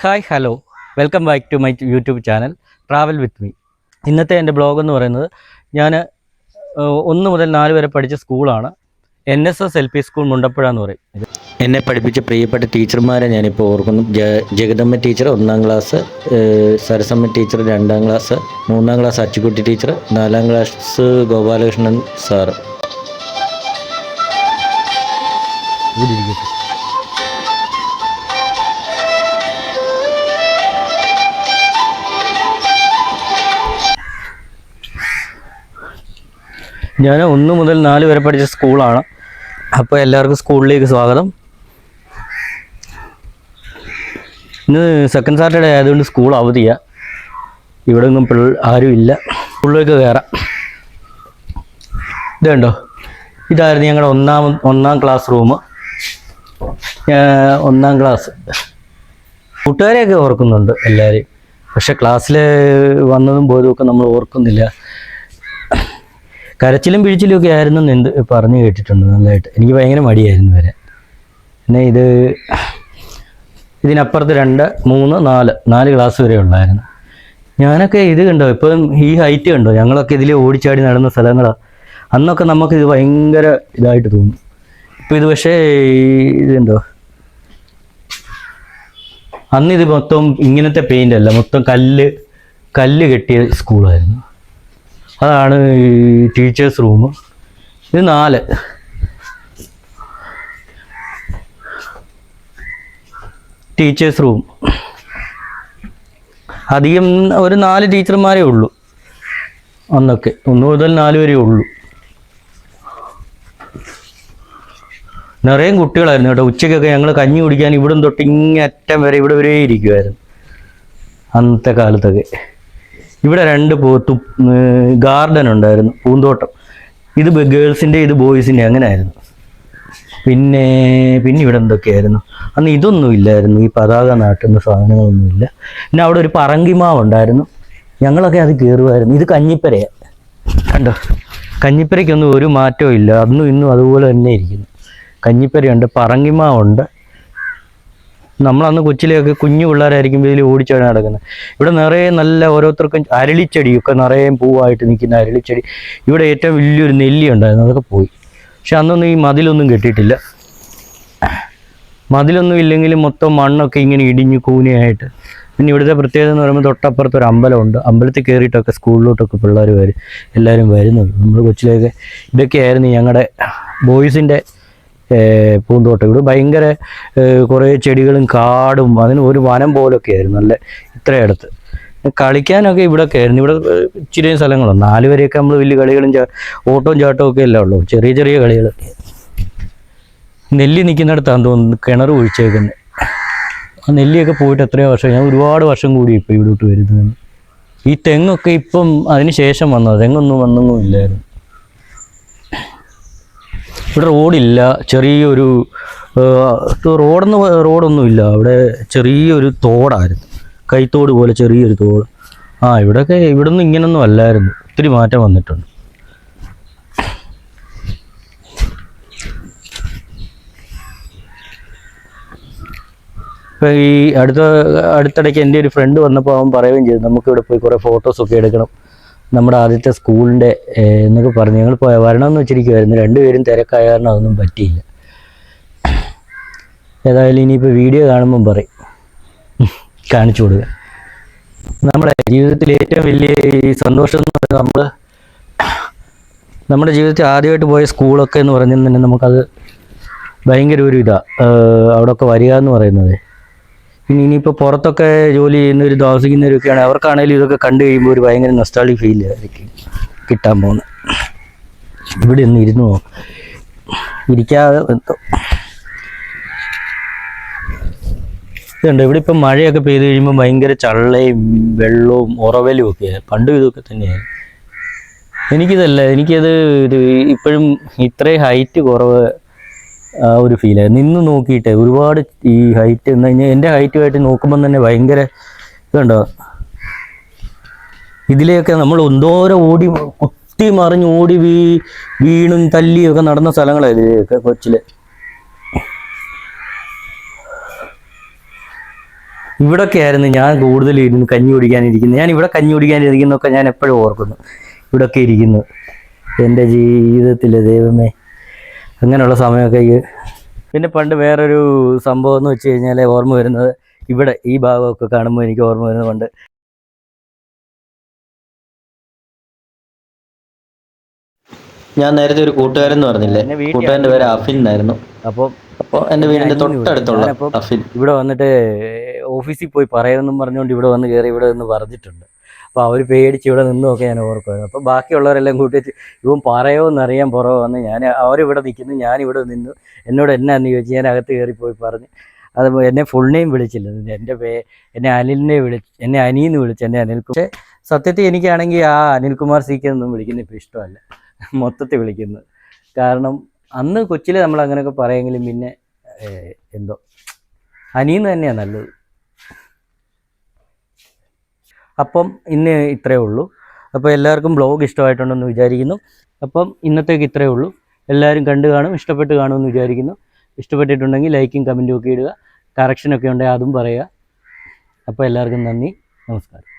Hi hello. Welcome back to my YouTube channel travel with me. ഇന്നത്തെ എന്റെ blog എന്ന് പറയുന്നത് ഞാൻ ഒന്ന് മുതൽ നാല് വരെ പഠിച്ച സ്കൂളാണ്. N S S L P school Mundappuzha എന്ന് പറയും. എന്നെ പഠിപ്പിച്ച പ്രിയപ്പെട്ട ടീച്ചർമാരെ ഞാനിപ്പോൾ ഓർക്കുന്നു. ജ- ജഗദമ്മ ടീച്ചർ ഒന്നാം ക്ലാസ് സരസമ്മ ടീച്ചർ രണ്ടാം ക്ലാസ് മൂന്നാം ക്ലാസ് അച്ചുകുട്ടി ടീച്ചർ നാലാം ക്ലാസ് ഗോപാലകൃഷ്ണൻ സാറ്. ഞാൻ ഒന്ന് മുതൽ നാല് വരെ പഠിച്ച സ്കൂളാണ്. അപ്പോൾ എല്ലാവർക്കും സ്കൂളിലേക്ക് സ്വാഗതം. ഇന്ന് സെക്കൻഡ് സാറ്റർഡേ ആയതുകൊണ്ട് സ്കൂൾ അവധിയാണ് ഇവിടെ ഒന്നും ആരും ഇല്ല. സ്കൂളിലേക്ക് കയറാം ഇതുണ്ടോ? ഇതായിരുന്നു ഞങ്ങളുടെ ഒന്നാം ഒന്നാം ക്ലാസ് റൂം ഒന്നാം ക്ലാസ് കൂട്ടുകാരെയൊക്കെ ഓർക്കുന്നുണ്ട് എല്ലാവരെയും. പക്ഷെ ക്ലാസ്സിൽ വന്നതും പോയതും ഒക്കെ നമ്മൾ ഓർക്കുന്നില്ല. കരച്ചിലും പിഴിച്ചിലും ഒക്കെ ആയിരുന്നു എന്ത് പറഞ്ഞു കേട്ടിട്ടുണ്ട് നല്ലതായിട്ട് എനിക്ക് ഭയങ്കര മടിയായിരുന്നു വരെ. പിന്നെ ഇത് ഇതിനപ്പുറത്ത് രണ്ട് മൂന്ന് നാല് നാല് ക്ലാസ് വരെ ഉള്ളായിരുന്നു. ഞാനൊക്കെ ഇത് കണ്ടോ ഇപ്പം ഈ ഹൈറ്റ് കണ്ടോ? ഞങ്ങളൊക്കെ ഇതിൽ ഓടിച്ചാടി നടന്ന സ്ഥലങ്ങളാണ് അന്നൊക്കെ നമുക്ക് ഇത് ഭയങ്കര ഇതായിട്ട് തോന്നും. ഇപ്പം ഇത് പക്ഷേ ഇതുണ്ടോ അന്ന് ഇത് മൊത്തം ഇങ്ങനത്തെ പെയിന്റ് അല്ല മൊത്തം കല്ല് കല്ല് കെട്ടിയ സ്കൂളായിരുന്നു അതാണ് ടീച്ചേഴ്സ് റൂം ഇത് നാല്. ടീച്ചേഴ്സ് റൂം അധികം ഒരു നാല് ടീച്ചർമാരേ ഉള്ളൂ. അന്നൊക്കെ. ഒന്ന് മുതൽ നാല് വരെ ഉള്ളൂ. നിറയെ കുട്ടികളായിരുന്നു കേട്ടോ. ഉച്ചയ്ക്കൊക്കെ ഞങ്ങൾ കഞ്ഞി കുടിക്കാൻ ഇവിടം തൊട്ട് ഇങ്ങേ അറ്റം വരെ ഇവിടെ വരെ ഇരിക്കുമായിരുന്നു അന്നത്തെ കാലത്തൊക്കെ. ഇവിടെ രണ്ട് ഗാർഡൻ ഉണ്ടായിരുന്നു പൂന്തോട്ടം. ഇത് ഗേൾസിന്റെ ഇത് ബോയ്സിന്റെ അങ്ങനെ ആയിരുന്നു പിന്നെ പിന്നെ ഇവിടെ എന്തൊക്കെയായിരുന്നു? അന്ന് ഇതൊന്നും ഇല്ലായിരുന്നു ഈ പതാക നാട്ടുന്ന സാധനങ്ങളൊന്നുമില്ല പിന്നെ അവിടെ ഒരു പറങ്കിമാവ് ഉണ്ടായിരുന്നു. ഞങ്ങളൊക്കെ അത് കയറുമായിരുന്നു. ഇത് കഞ്ഞിപ്പരയാണ് കണ്ടോ? കഞ്ഞിപ്പരയ്ക്കൊന്നും ഒരു മാറ്റവും ഇല്ല. അന്നും ഇന്നും അതുപോലെ തന്നെ ഇരിക്കുന്നു. കഞ്ഞിപ്പരയുണ്ട് പറങ്കിമാവുണ്ട്. നമ്മളന്ന് കൊച്ചിലെയൊക്കെ കുഞ്ഞു പിള്ളേരായിരിക്കും ഇതിൽ ഓടിച്ചാണ് നടക്കുന്നത്. ഇവിടെ നിറയെ നല്ല ഓരോരുത്തർക്കും അരളിച്ചെടിയൊക്കെ നിറയെ പൂവായിട്ട് നിൽക്കുന്ന അരളിച്ചെടി. ഇവിടെ ഏറ്റവും വലിയൊരു നെല്ലി ഉണ്ടായിരുന്നു അതൊക്കെ പോയി. പക്ഷെ അന്നൊന്നും ഈ മതിലൊന്നും കെട്ടിയിട്ടില്ല. മതിലൊന്നും ഇല്ലെങ്കിൽ മൊത്തം മണ്ണൊക്കെ ഇങ്ങനെ ഇടിഞ്ഞു കൂനിയായിട്ട്. പിന്നെ ഇവിടുത്തെ പ്രത്യേകത എന്ന് പറയുമ്പോൾ തൊട്ടപ്പുറത്ത് ഒരു അമ്പലമുണ്ട്. അമ്പലത്തിൽ കയറിയിട്ടൊക്കെ സ്കൂളിലോട്ടൊക്കെ പിള്ളേർ വരും. എല്ലാവരും വരുന്നത്. നമ്മൾ കൊച്ചിലേക്ക് ഇതൊക്കെയായിരുന്നു ഞങ്ങളുടെ ബോയ്സിന്റെ പൂന്തോട്ടം ഇവിടെ ഭയങ്കര കുറേ ചെടികളും കാടും അതിന് ഒരു വനം പോലൊക്കെ ആയിരുന്നു നല്ല ഇത്രയടുത്ത്. കളിക്കാനൊക്കെ ഇവിടെയൊക്കെ ആയിരുന്നു. ഇവിടെ ഇച്ചിരി സ്ഥലങ്ങളുണ്ട് നാല് വരെയൊക്കെ നമ്മൾ വലിയ കളികളും ഓട്ടവും ചാട്ടവും ഒക്കെ അല്ലേ ഉള്ളൂ. ചെറിയ ചെറിയ കളികളൊക്കെ നെല്ലി നിൽക്കുന്നിടത്താണ് തോന്നുന്നു കിണർ ഒഴിച്ചേക്കുന്നത് ആ നെല്ലിയൊക്കെ പോയിട്ട് എത്രയോ വർഷം ഞാൻ ഒരുപാട് വർഷം കൂടി ഇപ്പോൾ ഇവിടോട്ട് വരുന്നത്. ഈ തെങ്ങൊക്കെ ഇപ്പം അതിന് ശേഷം വന്നത്. തെങ്ങൊന്നും വന്നൊന്നും ഇല്ലായിരുന്നു. ഇവിടെ റോഡില്ല ചെറിയൊരു റോഡെന്ന് റോഡൊന്നുമില്ല. അവിടെ ചെറിയൊരു തോടായിരുന്നു. കൈത്തോട് പോലെ ചെറിയൊരു തോട്. ആ ഇവിടെയൊക്കെ ഇവിടെ നിന്ന് ഇങ്ങനൊന്നും അല്ലായിരുന്നു. ഒത്തിരി മാറ്റം വന്നിട്ടുണ്ട്. ഇപ്പം ഈ അടുത്ത അടുത്തിടയ്ക്ക് എന്റെ ഒരു ഫ്രണ്ട് വന്നപ്പോൾ അവൻ പറയുകയും ചെയ്തു. നമുക്കിവിടെ പോയി കുറേ ഫോട്ടോസൊക്കെ എടുക്കണം. നമ്മുടെ ആദ്യത്തെ സ്കൂളിന്റെ എന്നൊക്കെ പറഞ്ഞ്. ഞങ്ങൾ പോയ വരണമെന്ന് വെച്ചിരിക്കുമായിരുന്നു രണ്ടുപേരും തിരക്കായ കാരണം അതൊന്നും പറ്റിയില്ല. ഏതായാലും ഇനിയിപ്പോൾ വീഡിയോ കാണുമ്പം പറയും. കാണിച്ചു കൊടുക്കുക നമ്മുടെ ജീവിതത്തിൽ ഏറ്റവും വലിയ ഈ സന്തോഷം എന്ന് പറയുന്നത് നമ്മൾ നമ്മുടെ ജീവിതത്തിൽ ആദ്യമായിട്ട് പോയ സ്കൂളൊക്കെ എന്ന് പറഞ്ഞാൽ തന്നെ നമുക്കത് ഭയങ്കര ഒരു ഇതാണ് അവിടെയൊക്കെ വരിക എന്ന് പറയുന്നത്. പിന്നെ ഇനിയിപ്പോൾ പുറത്തൊക്കെ ജോലി ചെയ്യുന്നവർ താമസിക്കുന്നവരൊക്കെയാണ് അവർക്കാണെങ്കിലും ഇതൊക്കെ കണ്ടു കഴിയുമ്പോൾ ഒരു ഭയങ്കര നൊസ്റ്റാളി ഫീൽ ആയിരിക്കും കിട്ടാൻ പോകുന്നത്. ഇവിടെ ഒന്ന് ഇരുന്നു. ഇരിക്കാതെ എന്തോ. ഇതുണ്ട് ഇവിടെ ഇപ്പം മഴയൊക്കെ പെയ്ത് കഴിയുമ്പോൾ ഭയങ്കര ചള്ളയും വെള്ളവും ഉറവലും ഒക്കെയാണ് പണ്ടും ഇതൊക്കെ തന്നെയാണ് എനിക്കിതല്ല എനിക്കത് ഇത് ഇപ്പോഴും ഇത്രയും ഹൈറ്റ് കുറവ് ആ ഒരു ഫീലാണ് നിന്ന് നോക്കിയിട്ട് ഒരുപാട് ഈ ഹൈറ്റ് എന്ന് കഴിഞ്ഞാൽ എന്റെ ഹൈറ്റുമായിട്ട് നോക്കുമ്പം തന്നെ ഭയങ്കര ഇതുണ്ടോ? ഇതിലെയൊക്കെ നമ്മൾ എന്തോരം ഓടി കുത്തി മറിഞ്ഞ് ഓടി വീ വീണും തല്ലിയും ഒക്കെ നടന്ന സ്ഥലങ്ങളാണ് ഇതിലെയൊക്കെ കൊച്ചിലെ. ഇവിടൊക്കെ ആയിരുന്നു ഞാൻ കൂടുതൽ ഇരുന്ന് കഞ്ഞി കുടിക്കാനിരിക്കുന്നത്. ഞാൻ ഇവിടെ കഞ്ഞി കുടിക്കാനിരിക്കുന്നൊക്കെ ഞാൻ എപ്പോഴും ഓർക്കുന്നു. ഇവിടൊക്കെ ഇരിക്കുന്നു. എന്റെ ജീവിതത്തിലെ ദൈവമേ. അങ്ങനെയുള്ള സമയമൊക്കെ ഈ പിന്നെ പണ്ട് വേറൊരു സംഭവം എന്ന് വെച്ച് കഴിഞ്ഞാൽ ഓർമ്മ വരുന്നത് ഇവിടെ ഈ ഭാഗമൊക്കെ കാണുമ്പോൾ എനിക്ക് ഓർമ്മ വരുന്നത് പണ്ട്. ഞാൻ നേരത്തെ ഒരു കൂട്ടുകാരൻ എന്ന് പറഞ്ഞില്ലേ? കൂട്ടുകാരന്റെ പേര് അഫിൻ എന്നായിരുന്നു. അപ്പോൾ അപ്പോൾ എന്റെ ഇവിടെ. തൊട്ടടുത്തുള്ള അഫിൻ. ഇവിടെ വന്നിട്ട് ഓഫീസിൽ പോയി പറയുമെന്നും പറഞ്ഞുകൊണ്ട് ഇവിടെ വന്ന് കയറി ഇവിടെ നിന്ന് പറഞ്ഞിട്ടുണ്ട്. അപ്പോൾ അവർ പേടിച്ച് ഇവിടെ നിന്നൊക്കെ ഞാൻ ഓർക്കുമായിരുന്നു അപ്പോൾ ബാക്കിയുള്ളവരെല്ലാം കൂട്ടിയിട്ട് ഇവൻ പറയോ എന്നറിയാൻ പുറവോ വന്ന് ഞാൻ അവരിവിടെ നിൽക്കുന്നു ഞാനിവിടെ നിന്നു. എന്നോട് എന്നാന്ന് ചോദിച്ചു ഞാൻ അകത്ത് കയറി പോയി പറഞ്ഞ് അത് എന്നെ ഫുൾ നെയിം വിളിച്ചില്ല. എന്റെ പേ എന്നെ അനിലിനെ വിളിച്ച് എന്നെ അനിയെന്ന് വിളിച്ചു എന്നെ അനിൽ പക്ഷേ സത്യത്തിൽ എനിക്കാണെങ്കിൽ ആ അനിൽകുമാർ സി കെ ഒന്നും വിളിക്കുന്ന ഇപ്പോൾ ഇഷ്ടമല്ല. മൊത്തത്തിൽ വിളിക്കുന്നത്. കാരണം അന്ന് കൊച്ചിലെ നമ്മൾ അങ്ങനെയൊക്കെ പറയുമെങ്കിലും പിന്നെ എന്തോ അനിയെന്ന് തന്നെയാണ് നല്ലത്. അപ്പം ഇന്ന് ഇത്രയേ ഉള്ളൂ. അപ്പോൾ എല്ലാവർക്കും ബ്ലോഗ് ഇഷ്ടമായിട്ടുണ്ടെന്ന് വിചാരിക്കുന്നു. അപ്പം ഇന്നത്തേക്ക് ഇത്രയേ ഉള്ളൂ. എല്ലാവരും കണ്ടു കാണും ഇഷ്ടപ്പെട്ട് കാണുമെന്ന് വിചാരിക്കുന്നു. ഇഷ്ടപ്പെട്ടിട്ടുണ്ടെങ്കിൽ ലൈക്കും കമന്റും ഒക്കെ ഇടുക. കറക്ഷനൊക്കെ ഉണ്ടെങ്കിൽ അതും പറയുക. അപ്പോൾ എല്ലാവർക്കും നന്ദി. നമസ്കാരം.